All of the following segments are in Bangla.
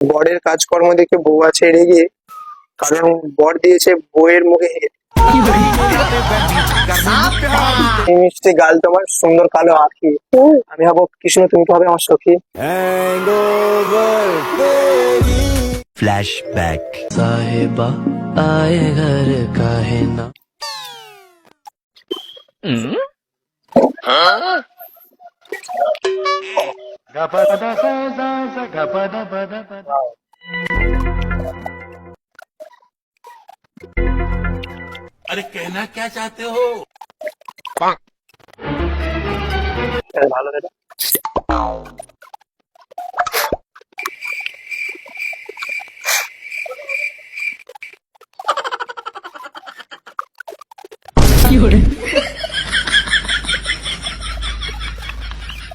বরের কাজকর্ম দেখে বউয়া ছেড়ে গিয়ে কারণ বর দিয়েছে বউয়ের মুখে মিষ্টি গাল তোমার সুন্দর কালো আঁকি আমি হব কৃষ্ণ তুমি তো হবে আমার সখী। ফ্ল্যাশব্যাক সাহেবা আয়ে ঘর কাহে না अरे कहना क्या चाहते हो বেশ ভালো এটা কি?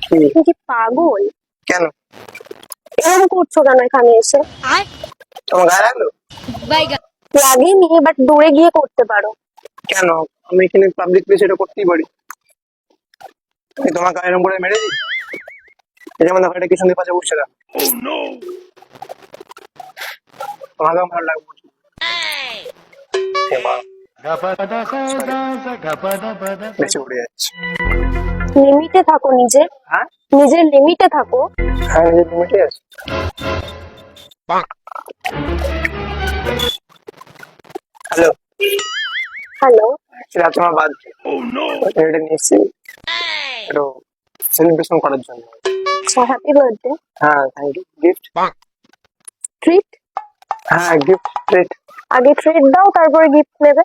তুমি কি পাগল কেন? এরকম করছ কেন এখানে এসে? তোমার গায়ে লাগল? লাগেনি বাট দূরে গিয়ে করতে পারো। কেন? আমি এখানে পাবলিক প্লেস এটা করতেই পারি। আমি তোমার গায়ে এরকম করে মেরে দিই এই যেমন দেখো এটা কি সুন্দর পাশে বসে থাকো তোমাকেও ভালো লাগবে বেশি উড়ে যাচ্ছে। লিমিটে থাকো নিজে হ্যাঁ? নিজের লিমিটে থাকো। হ্যাঁ নিজের লিমিটে আছে। হ্যালো। হ্যালো। সেটা তোমার বাদ এটা নিয়ে এসেছি একটু সেলিব্রেশন করার জন্য। আচ্ছা হ্যাপি বার্থডে হ্যাঁ থ্যাংক ইউ গিফট ট্রিট হ্যাঁ গিফট ট্রিট আগে ট্রিট দাও তারপরে গিফট নেবে।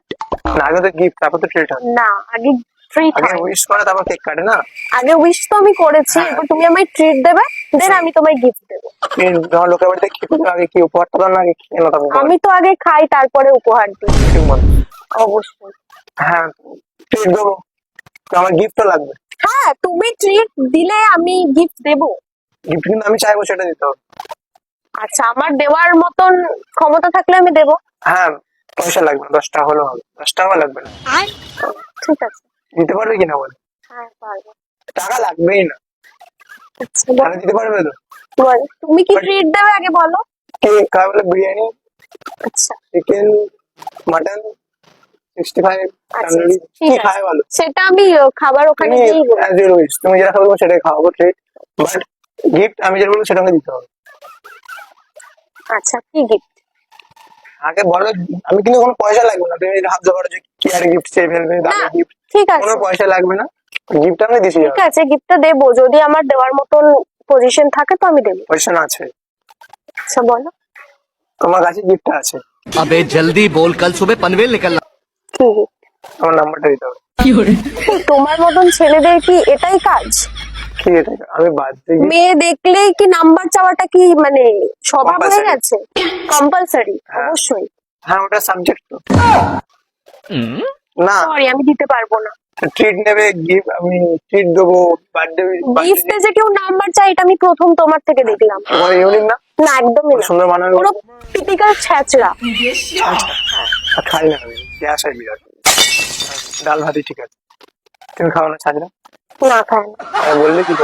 না আগে তো গিফট তারপর তো ট্রিট হয় না আগে ট্রিট আগে উইশ করে তারপর কেক কাটে না? আগে উইশ তো আমি করেছি এবার তুমি আমায় ট্রিট দেবে দেন আমি তোমায় গিফট দেবো। যখন লোকের বাড়িতে কি আগে কি উপহারটা দাও না আগে আমি তো আগে খাই তারপরে উপহার দিই। অবশ্যই। হ্যাঁ ট্রিট দেবো। তো আমার গিফটও লাগবে। হ্যাঁ তুমি ট্রিট দিলে আমি গিফট দেবো। গিফট কিন্তু আমি চাইব সেটা দিতে হবে। আচ্ছা আমার দেওয়ার মতন ক্ষমতা থাকলে আমি দেবো। হ্যাঁ পয়সা লাগবে না দশ টাকা হলেও হবে। দশ টাকা লাগবে না। ঠিক আছে। দিতে পারবে কিনা বলে? হ্যাঁ টাকা লাগবেই না। আচ্ছা তাহলে দিতে পারবে তো? বল তুমি কি ট্রিট দেবে আগে বলো? কি বলে বিরিয়ানি? আচ্ছা। Chicken mutton sixty five tandoori কি খায় বলো? সেটা আমি খাবার ওখানে as তুমি যেটা খাবে সেটাই খাওয়াবো ট্রিট বাট গিফট আমি যেটা বলব সেটা আমাকে দিতে হবে। আচ্ছা কি গিফট আগে বলো আমি কিন্তু কোনো পয়সা লাগবে না। তুমি ভাবতে পারো যে কি আর গিফট চেয়ে ফেলবে গিফট ঠিক আছে। কোনো পয়সা লাগবে না। গিফট আমি দিছি। ঠিক আছে গিফটটা দেবো। যদি আমার দেওয়ার মতন পজিশন থাকে তো আমি দেবো। পজিশন আছে। আচ্ছা বলো। তোমার কাছে গিফট আছে। আবে জলদি বল কাল সুবে পনভেল নিকলনা কি গিফট আমার নাম্বারটা দিতে হবে। তোমার মতন ছেলেদের কি এটাই কাজ? এটা আমি বাদ মেয়ে দেখলেই কি নাম্বার চাওয়াটা কি মানে স্বভাব হয়ে গেছে? কম্পালসারি হ্যাঁ। অবশ্যই। হ্যাঁ ওটা সাবজেক্ট তো। না। সরি আমি দিতে পারব না। ট্রিট নেবে গিফট আমি ট্রিট দেবো বার্থডে গিফটে যে কেউ নাম্বার চাই এটা আমি প্রথম তোমার থেকে দেখলাম। তোমার ইউনিক না? না একদমই না। সুন্দর মানাবে পুরো টিপিক্যাল ছ্যাচড়া আর খাই না আমি। গ্যাস হয় বিরাট ডাল ভাতই ঠিক আছে। তুমি খাও না ছাজরা না খায় না। আমি বললে কি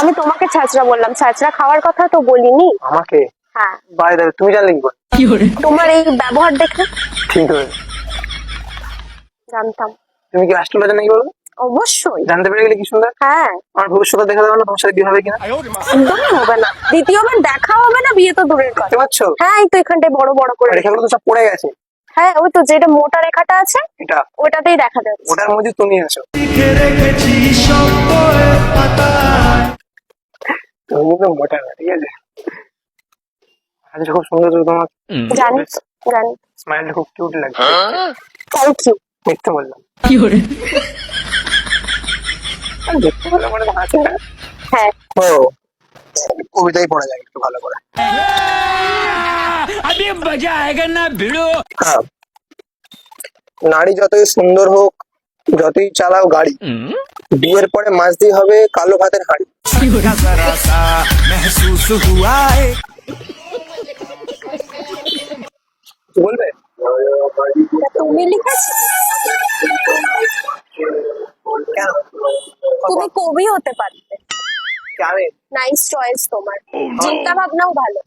আমি তোমাকে ছ্যাচড়া বললাম। ছ্যাচড়া খাওয়ার কথা তো বলিনি। আমাকে? হ্যাঁ। বাই দেবে তুমি জানলে কি করে? তোমার এই ব্যবহার দেখে? ঠিক হয়েছে জানতাম। তুমি কি অ্যাস্ট্রোলজার নাকি বলো অবশ্যই। জানতে পেরে গেলে কি সুন্দর? হ্যাঁ। আমার ভবিষ্যৎ দেখা যাবে না তোমার সাথে বিয়ে হবে কিনা? একদমই হবে না। দ্বিতীয়বার দেখা হবে না বিয়ে তো দূরের কথা। পাচ্ছ? হ্যাঁ এই তো এখানটায় বড় বড় করে রেখাগুলো তো সব পড়ে গেছে। হ্যাঁ ওই তো যেটা মোটা রেখাটা আছে এটা। ওটাতেই দেখা যাচ্ছে। ওটার মধ্যে তুমি আছো তুমি কিন্তু মোটা না ঠিক আছে? আজকে খুব সুন্দর তো তোমার। জানি জানি। স্মাইলটা খুব কিউট লাগছে। থ্যাংক ইউ দেখতে বললাম। আর দেখতে বললাম মানে হাসি না হ্যাঁ। ও। কবিতাই পড়া যায় একটু ভালো করে। হ্যাঁ। নারী যতই সুন্দর হোক যতই চালাও গাড়ি বিয়ের পরে মাছদি হবে কালো ভাতের হাড়ি। বলবে? তুমি কবি হতে নাইস চয়েস তোমার। চিন্তা ভাবনাও ভালো।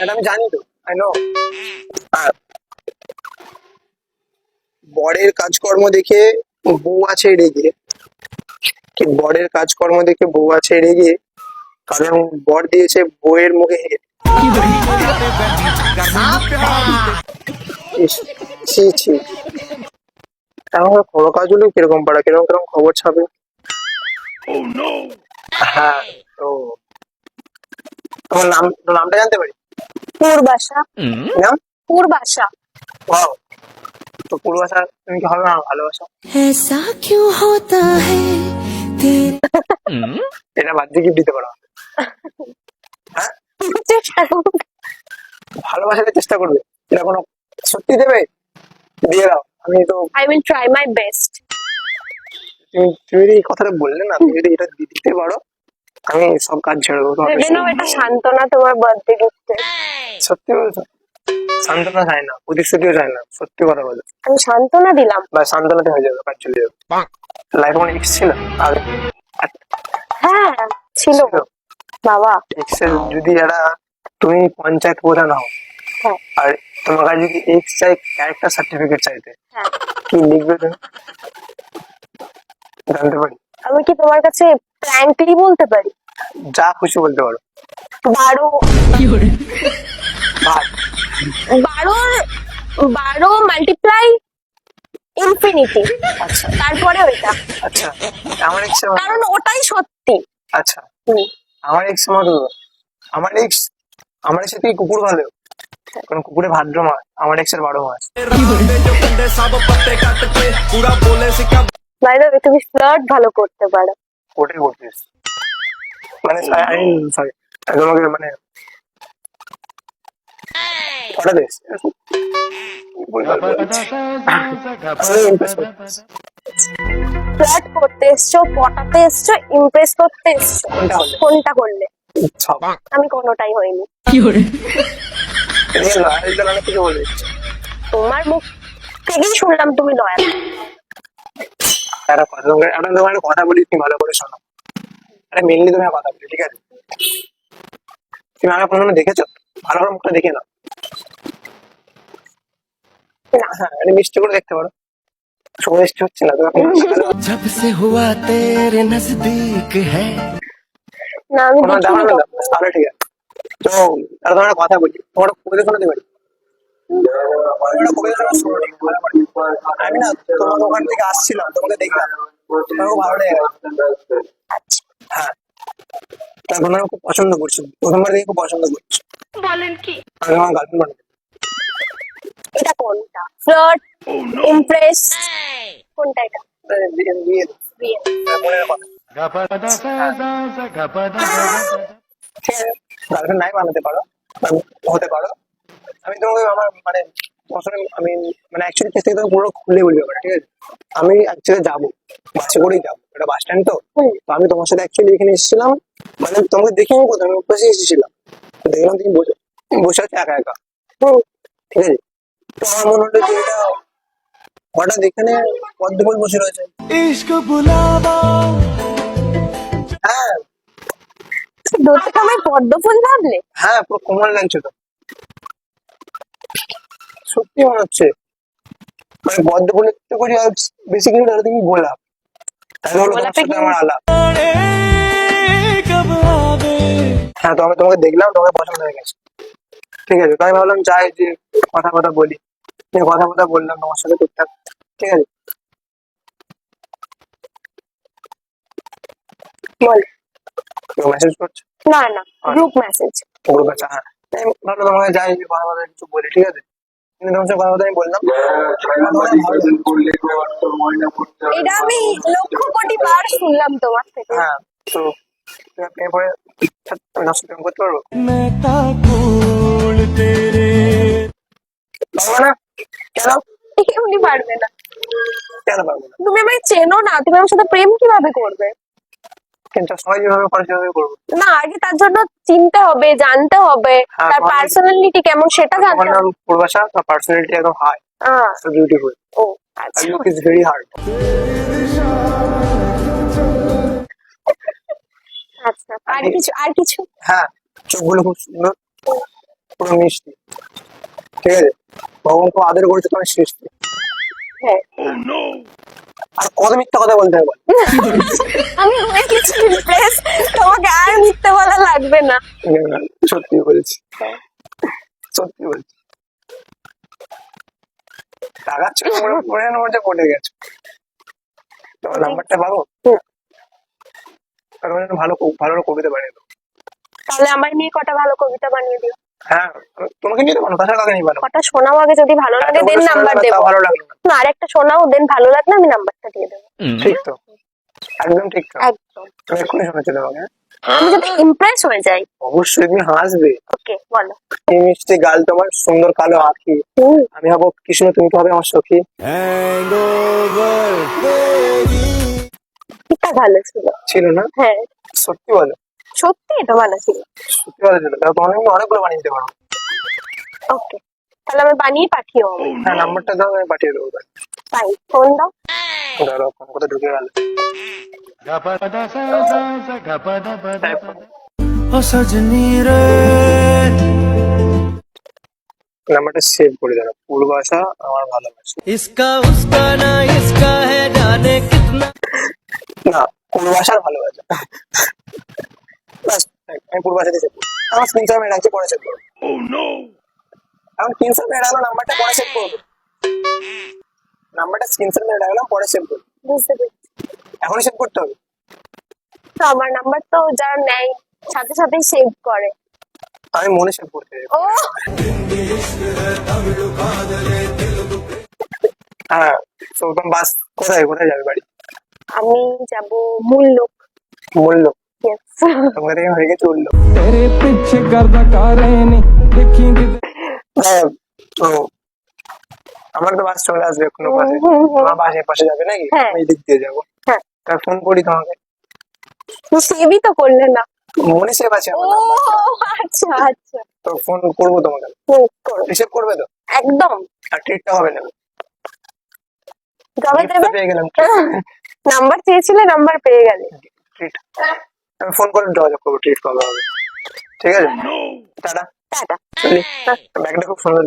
এটা আমি জানি তো আই নো বরের কাজকর্ম দেখে বউ আছে রেগে। কি বরের কাজকর্ম দেখে বউ আছে রেগে কারণ বর দিয়েছে বউয়ের মুখে ছি ছি। এখন খবর কাজ হলো কীরকম পাড়া? কীরকম কীরকম খবর ছাপে? হ্যাঁ তো তোমার নাম তোমার নামটা জানতে পারি পূর্বাশা নাম পূর্বাশা ওয়াও তো পূর্বাশা তুমি কি হবে আমার ভালোবাসা ऐसा क्यों होता है तेरे এটা বাদ দিয়ে দিতে পারো হ্যাঁ চেষ্টা করবো। ভালোবাসাতে চেষ্টা করবে এটা কোনো সত্যি দেবে দিয়ে দাও আমি তো I will try my best. তুমি যদি এই কথাটা বললে না তুমি যদি এটা দি- দিতে পারো আমি সব কাজ ছেড়ে দেবো তোমার এটা সান্ত্বনা তোমার বার্থডে গিফটে। সত্যি বলছো? সান্ত্বনা চায় না প্রতিশ্রুতিও চায় না সত্যি কথা বলো। আমি সান্ত্বনা দিলাম। বা সান্ত্বনাতে হয়ে যাবে কাজ চলে যাবে। লাইফ কোনো এক্স ছিল? আর হ্যাঁ ছিল। বাবা। এক্সের যদি এরা তুমি পঞ্চায়েত প্রধান হও হ্যাঁ। আর তোমার কাছে যদি এক্স চাই ক্যারেক্টার সার্টিফিকেট চাইতে হ্যাঁ। কি লিখবে তুমি? জানতে পারি আমি কি তোমার কাছে ফ্র্যাঙ্কলি বলতে পারি যা খুশি বলতে পারো বারো বারোর বারো মাল্টিপ্লাই ইনফিনিটি আচ্ছা তারপরে ওইটা আচ্ছা আমার এক্স কারণ ওটাই সত্যি আচ্ছা। আমার এক্স মতো আমার এক্স আমার এক্স থেকে কুকুর ভালো কারণ কুকুরে ভাদ্র মাস আমার এক্সের বারো মাস তুমি ফ্লার্ট ভালো করতে পারো। ওটাই মানে আই সরি তোমাকে মানে ফ্লার্ট করতে এসছো। এসছো ইমপ্রেস করতে এসছো। কোনটা করলে? আমি কোনোটাই হইনি। তোমার মুখ থেকেই শুনলাম তুমি লয়াল। একটা কথা তোমাকে একটা তোমার একটা কথা বলি তুমি ভালো করে শোনো আরে মেনলি তুমি একটা কথা বলি ঠিক আছে তুমি আমাকে প্রথমে দেখেছো ভালো করে মুখটা দেখে নাও না হ্যাঁ এটা মিষ্টি করে দেখতে পারো সময় মিষ্টি হচ্ছে না তোমাকে जब से हुआ तेरे नजदीक है না আমি তোমার দেখিনি দাঁড়ানো না কখনো। তাহলে ঠিক আছে তো তাহলে তোমার একটা কথা বলি তোমার একটা কবিতা শোনাতে পারি কবিতা শোনা। আমি না তোমার ওখান থেকে আসছিলাম তোমাকে দেখলাম। তোমার খুব ভালো লেগে হ্যাঁ। তখন আমি খুব পছন্দ করছি। প্রথমবার দেখে খুব পছন্দ করছি। বলেন কি? আমি আমার গার্লফ্রেন্ড এটা কোনটা? ফ্লার্ট ইমপ্রেস কোনটা এটা? গার্লফ্রেন্ড নাই বানাতে পারো হতে পারো আমি তোমাকে আমার মানে আমি মানে অ্যাকচুয়ালি কেস থেকে তোমাকে পুরো খুলে বলব ব্যাপারটা ঠিক আছে? আমি অ্যাকচুয়ালি যাব বাসে করেই যাব এটা বাস স্ট্যান্ড তো। তো আমি তোমার সাথে অ্যাকচুয়ালি এখানে এসেছিলাম মানে তোমাকে দেখে আমি প্রথমে বসে এসেছিলাম। দেখলাম তুমি বসে বসে আছো একা একা। ঠিক আছে? তো আমার মনে হলো যে এটা হঠাৎ এখানে পদ্মফুল বসে রয়েছে। হ্যাঁ। দোতটা আমায় পদ্মফুল ভাবলে? হ্যাঁ পুরো কোমল লাগছে তো। সত্যি মনে হচ্ছে। মানে বদ্ধ বলে করি আর বেসিক্যালি তাহলে তুমি গোলাপ। আলাপ। হ্যাঁ তো আমি তোমাকে দেখলাম তোমাকে পছন্দ হয়ে গেছে। ঠিক আছে তাই ভাবলাম চাই যে কথা কথা বলি। কথা কথা বললাম তোমার সাথে টুকটাক ঠিক আছে? মেসেজ করছ? না না গ্রুপ মেসেজ গ্রুপ আচ্ছা হ্যাঁ।, হ্যাঁ। ভালো তোমাকে যাই কথা কথা কিছু বলি ঠিক আছে? এটা আমি লক্ষ শুনলাম তোমার হ্যাঁ কেন? পারবে না। কেন তুমি আমায় চেনো না তুমি আমার সাথে প্রেম কীভাবে করবে? কিন্তু সবাই যেভাবে করে সেভাবে করব। না আগে তার জন্য চিনতে হবে জানতে হবে। হ্যাঁ, তার পার্সোনালিটি কেমন সেটা জানতে হবে। পূর্বাশা তোমার পার্সোনালিটি একদম হাই সো বিউটিফুল ও আচ্ছা। লুক ইজ ভেরি হার্ড আচ্ছা আর কিছু আর কিছু? হ্যাঁ চোখগুলো খুব সুন্দর পুরো মিষ্টি। ঠিক আছে? ভগবান খুব আদর করেছে তোমার সৃষ্টি। আর কত মিথ্যা কথা বলতে হবে আমি তোমাকে আর মিথ্যে বলা লাগবে না। সত্যি বলছি। সত্যি বলছি। টাকার ছিল মনে মধ্যে পড়ে গেছে। তোমার নাম্বারটা পাবো? ভালো ভালো কবিতা বানিয়ে দেবো তাহলে আমার নিয়ে কটা ভালো কবিতা বানিয়ে দিও? হ্যাঁ তোমাকে নিতে পারো তাছাড়া কাকে নিয়ে কটা শোনাও আগে যদি ভালো লাগে দেন নাম্বার দেবো। ভালো লাগল। না আরেকটা শোনাও দেন ভালো লাগলে আমি নাম্বারটা দিয়ে দেবো। ঠিক তো। একদম ঠিক তো। একদম। তুমি এক্ষুনি শোনাচ্ছি তোমাকে হ্যাঁ? আমি যদি ইমপ্রেস হয়ে যাই। অবশ্যই তুমি হাসবে। ওকে বলো। এই মিষ্টি গাল তোমার সুন্দর কালো আঁখি। হুম, আমি হব কৃষ্ণ তুমি তো হবে আমার সখী। ভালো ছিল। ছিল না? হ্যাঁ। সত্যি বলো। সত্যি এটা বানাচ্ছিল সত্যি কথা ছিল। তাহলে তোমার অনেকগুলো বানিয়ে দিতে পারব। ওকে তাহলে আমি বানিয়ে পাঠিয়ে হবে হ্যাঁ নাম্বারটা দাও আমি পাঠিয়ে দেবো। তাই ফোন দাও। দাঁড়াও ফোন কথা ঢুকে গেল? নাম্বারটা সেভ করে দাও। পূর্ব আশা আমার ভালোবাসা। ইসকা উসকা না ইসকা হ্যায় জানে না ভালোবাসা। আমি পূর্বাশাতে সেভ আমার স্ক্রিনশট মেরে রাখছি পরে সেভ করব এখন স্ক্রিনশট মেরে রাখল নাম্বারটা পরে সেভ করব নাম্বারটা স্ক্রিনশট মেরে রাখলাম পরে সেভ করব বুঝতে পেরেছি। এখনই সেভ করতে হবে। তো আমার নাম্বার তো যারা নেয় সাথে সাথেই সেভ করে। আমি মনে সেভ করতে যাব। ও! হ্যাঁ তো তোমার বাস কোথায় কোথায় যাবে বাড়ি? আমি যাব মূল লোক। মূল্য Yes. তোমাদের হয়ে গেছে উল্লো তেরে আমার তো বাস চলে আসবে কোনো বাসে আমার বাসের পাশে যাবে নাকি আমি দিক দিয়ে যাব তার ফোন করি তোমাকে সেভই তো করলে না মনে সেভ আছে আচ্ছা আচ্ছা তো ফোন করব তোমাকে রিসিভ করবে তো একদম আর ট্রিটটা হবে না পেয়ে গেলাম নাম্বার চেয়েছিলে নাম্বার পেয়ে গেলে ট্রিট আমি ফোন করলে যোগাযোগ করবো ট্রিট কবে হবে ঠিক আছে টাটা টাটা ব্যাগটা খুব সুন্দর